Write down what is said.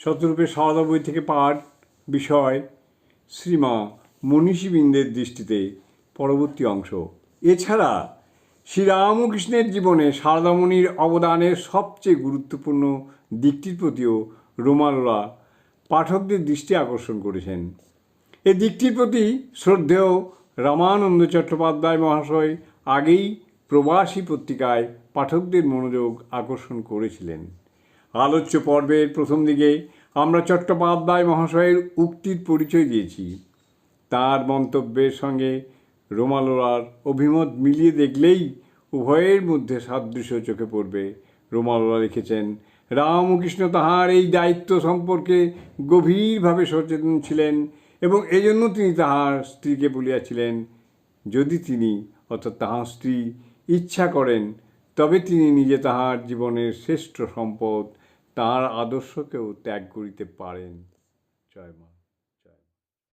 শতরূপে সারদা বই থেকে পাঠ বিষয় শ্রীমা মনীষীবৃন্দের দৃষ্টিতে পরবর্তী অংশ। এছাড়া শ্রীরামকৃষ্ণের জীবনে সারদামণির অবদানের সবচেয়ে গুরুত্বপূর্ণ দিকটির প্রতিও রোমালোলা পাঠকদের দৃষ্টি আকর্ষণ করেছেন। এ দিকটির প্রতি শ্রদ্ধেয় রামানন্দ চট্টোপাধ্যায় মহাশয় আগেই প্রবাসী পত্রিকায় পাঠকদের মনোযোগ আকর্ষণ করেছিলেন। আলোচ্য পর্বের প্রথম দিকে আমরা চট্টোপাধ্যায় মহাশয়ের উক্তির পরিচয় দিয়েছি। তার মন্তব্যের সঙ্গে রোমালোলার অভিমত মিলিয়ে দেখলেই উভয়ের মধ্যে সাদৃশ্য চোখে পড়বে। রোমালোলা লিখেছেন, রামকৃষ্ণ তাহার এই দায়িত্ব সম্পর্কে গভীরভাবে সচেতন ছিলেন এবং এজন্য তিনি তাহার স্ত্রীকে বলিয়াছিলেন, যদি তিনি অর্থাৎ তাহার স্ত্রী ইচ্ছা করেন, তবে তিনি নিজে তাহার জীবনের শ্রেষ্ঠ সম্পদ তাহার আদর্শকেও ত্যাগ করিতে পারেন জয় মা।